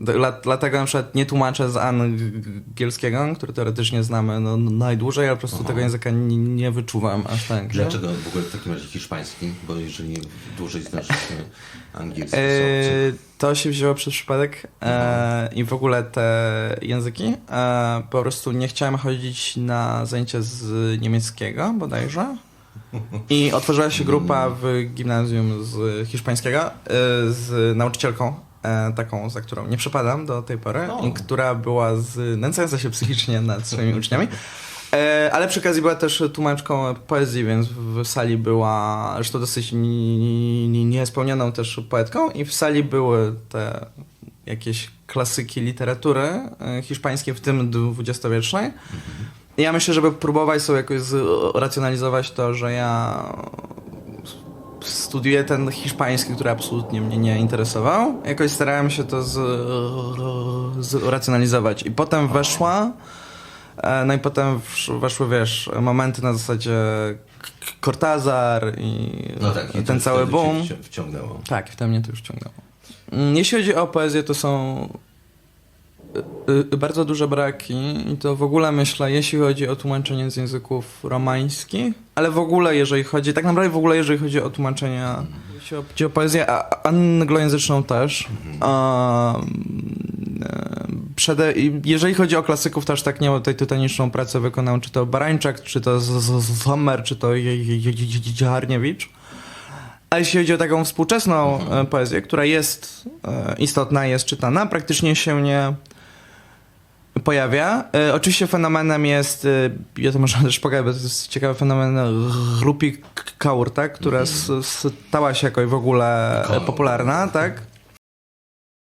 Dla, dlatego na przykład nie tłumaczę z angielskiego, który teoretycznie znamy no, najdłużej, ale po prostu tego języka nie, nie wyczuwam aż tak. że- Dlaczego w ogóle w takim razie hiszpański? Bo jeżeli dłużej znasz angielski, to E, to się wzięło przez przypadek e, i w ogóle te języki. E, po prostu nie chciałem chodzić na zajęcia z niemieckiego bodajże. I otworzyła się grupa w gimnazjum z hiszpańskiego e, z nauczycielką, taką, za którą nie przepadam do tej pory, O. i która była znęcająca się psychicznie nad swoimi uczniami. E, Ale przy okazji była też tłumaczką poezji, więc w sali była, zresztą dosyć ni- ni- niespełnioną też poetką i w sali były te jakieś klasyki literatury e, hiszpańskiej, w tym dwudziestowiecznej. I Ja myślę, żeby próbować sobie jakoś racjonalizować to, że ja studiuję ten hiszpański, który absolutnie mnie nie interesował. Jakoś starałem się to z, zracjonalizować. I potem weszła, e, no i potem weszły, wiesz, momenty na zasadzie Cortázar i, no tak, i to ten cały boom. wci- wciągnęło. Tak, w mnie to już ciągnęło. Mm, Jeśli chodzi o poezję, to są bardzo duże braki i to w ogóle myślę, jeśli chodzi o tłumaczenie z języków romańskich, ale w ogóle jeżeli chodzi, tak naprawdę w ogóle jeżeli chodzi o tłumaczenia, jeśli chodzi o poezję anglojęzyczną też, e, przede, jeżeli chodzi o klasyków, też tak nie o tej tytaniczną pracę wykonał, czy to Barańczak, czy to Sommer, czy to Dziarniewicz. A jeśli chodzi o taką współczesną e, poezję, która jest e, istotna, jest czytana, praktycznie się nie pojawia. E, Oczywiście fenomenem jest, e, ja to może też pokażę, bo to jest ciekawy fenomen Rupi Kaur, tak? która s- stała się jakoś w ogóle popularna, tak?